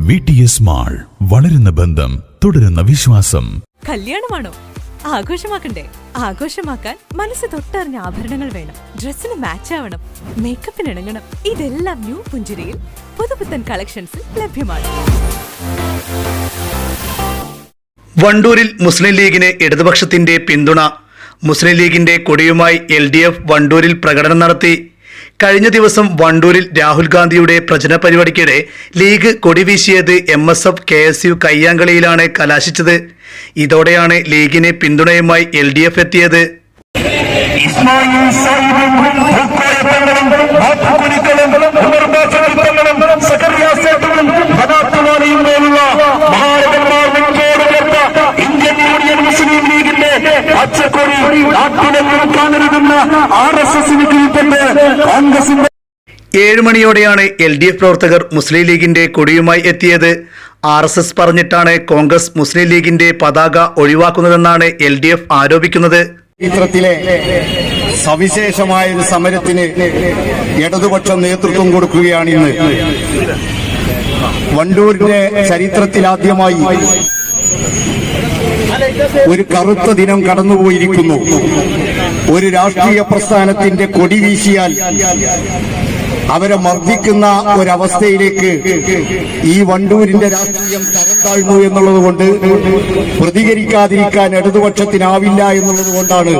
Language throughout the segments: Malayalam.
വി ടി എസ് മാൾ വളരുന്ന ബന്ധം തുടരുന്ന വിശ്വാസം. കല്യാണമാണോ? ആഘോഷമാക്കണ്ടേ? ആഘോഷമാക്കാൻ മനസ്സ് തൊട്ടറിഞ്ഞ ആഭരണങ്ങൾ വേണം. ഡ്രസ്സിന് മാച്ച് ആവണം. മേക്കപ്പിന് ഇണങ്ങണം. ഇതെല്ലാം ന്യൂ പുഞ്ചിരിയിൽ പുതുപുത്തൻ കളക്ഷൻസിൽ ലഭ്യമാണ്. വണ്ടൂരിൽ മുസ്ലിം ലീഗിന് ഇടതുപക്ഷത്തിന്റെ പിന്തുണ. മുസ്ലിം ലീഗിന്റെ കൊടിയുമായി എൽ ഡി എഫ് വണ്ടൂരിൽ പ്രകടനം നടത്തി. കഴിഞ്ഞ ദിവസം വണ്ടൂരിൽ രാഹുൽ ഗാന്ധിയുടെ പ്രചരണ പരിപാടിക്കിടെ ലീഗ് കൊടി വീശിയത് M S F K S U കയ്യാങ്കളിയിലാണ് കലാശിച്ചത്. ഇതോടെയാണ് ലീഗിനെ പിന്തുണയുമായി എൽ ഡി എഫ് എത്തിയത്. നാട്ടിലെങ്ങും കാണരുതെന്ന ആർ എസ് എസിന് കീഴ്പ്പെട്ട് കോൺഗ്രസിന്റെ ഏഴ് മണിയോടെയാണ് എൽ ഡി എഫ് പ്രവർത്തകർ മുസ്ലിം ലീഗിന്റെ കൊടിയുമായി എത്തിയത്. ആർ എസ് എസ് പറഞ്ഞിട്ടാണ് കോൺഗ്രസ് മുസ്ലിം ലീഗിന്റെ പതാക ഒഴിവാക്കുന്നതെന്നാണ് എൽ ഡി എഫ് ആരോപിക്കുന്നത്. ചരിത്രത്തിലെ സവിശേഷമായ ഒരു സമരത്തിന് ഇടതുപക്ഷം നേതൃത്വം കൊടുക്കുകയാണ് ഇന്ന്. വണ്ടൂരിന്റെ ചരിത്രത്തിലാദ്യമായി ഒരു കറുത്ത ദിനം കടന്നുപോയിരിക്കുന്നു. ഒരു രാഷ്ട്രീയ പ്രസ്ഥാനത്തിന്റെ കൊടി വീശിയാൽ അവരെ മർദ്ദിക്കുന്ന ഒരവസ്ഥയിലേക്ക് ഈ വണ്ടൂരിന്റെ രാഷ്ട്രീയം തരം താഴ്ന്നു എന്നുള്ളത് കൊണ്ട് പ്രതികരിക്കാതിരിക്കാൻ ഇടതുപക്ഷത്തിനാവില്ല എന്നുള്ളത് കൊണ്ടാണ്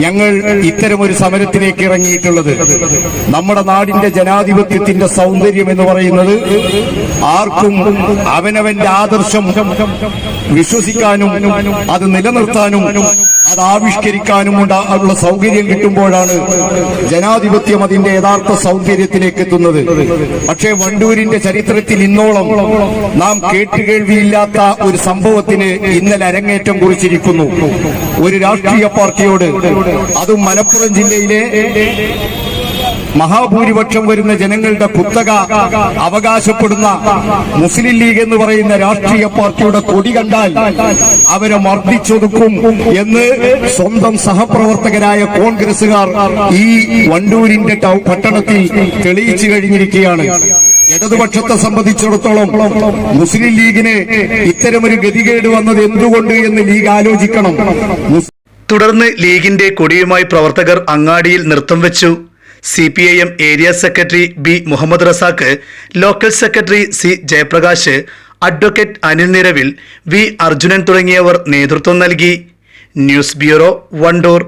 ഞങ്ങൾ ഇത്തരമൊരു സമരത്തിലേക്ക് ഇറങ്ങിയിട്ടുള്ളത്. നമ്മുടെ നാടിന്റെ ജനാധിപത്യത്തിന്റെ സൗന്ദര്യം എന്ന് പറയുന്നത് ആർക്കും അവനവന്റെ ആദർശം വിശ്വസിക്കാനും അത് നിലനിർത്താനും അത് ആവിഷ്കരിക്കാനും ഉള്ള സൗകര്യം കിട്ടുമ്പോഴാണ് ജനാധിപത്യം അതിന്റെ യഥാർത്ഥ സൗന്ദര്യത്തിലേക്ക് എത്തുന്നത്. പക്ഷേ വണ്ടൂരിന്റെ ചരിത്രത്തിൽ ഇന്നോളം നാം കേട്ടുകേൾവിയില്ലാത്ത ഒരു സംഭവത്തിന് ഇന്നലെ അരങ്ങേറ്റം കുറിച്ചിരിക്കുന്നു. ഒരു രാഷ്ട്രീയ പാർട്ടിയോട് അതും മലപ്പുറം ജില്ലയിലെ മഹാഭൂരിപക്ഷം വരുന്ന ജനങ്ങളുടെ കുത്തക അവകാശപ്പെടുന്ന മുസ്ലിം ലീഗ് എന്ന് പറയുന്ന രാഷ്ട്രീയ പാർട്ടിയുടെ കൊടി കണ്ടാൽ അവരെ മർദ്ദിച്ചൊതുക്കും എന്ന് സ്വന്തം സഹപ്രവർത്തകരായ കോൺഗ്രസുകാർ ഈ വണ്ടൂരിന്റെ പട്ടണത്തിൽ തെളിയിച്ചു കഴിഞ്ഞിരിക്കുകയാണ്. ഇടതുപക്ഷത്തെ സംബന്ധിച്ചിടത്തോളം മുസ്ലിം ലീഗിന് ഇത്തരമൊരു ഗതികേട് വന്നത് എന്തുകൊണ്ട് എന്ന് ലീഗ് ആലോചിക്കണം. തുടർന്ന് ലീഗിന്റെ കൊടിയുമായി പ്രവർത്തകർ അങ്ങാടിയിൽ നൃത്തം വെച്ചു. C P I M area secretary B Muhammad Razak local secretary C Jayaprakash advocate Anil Niravil V Arjunan തുടങ്ങിയവർ നേതൃത്വം നൽകി. News bureau Wandoor.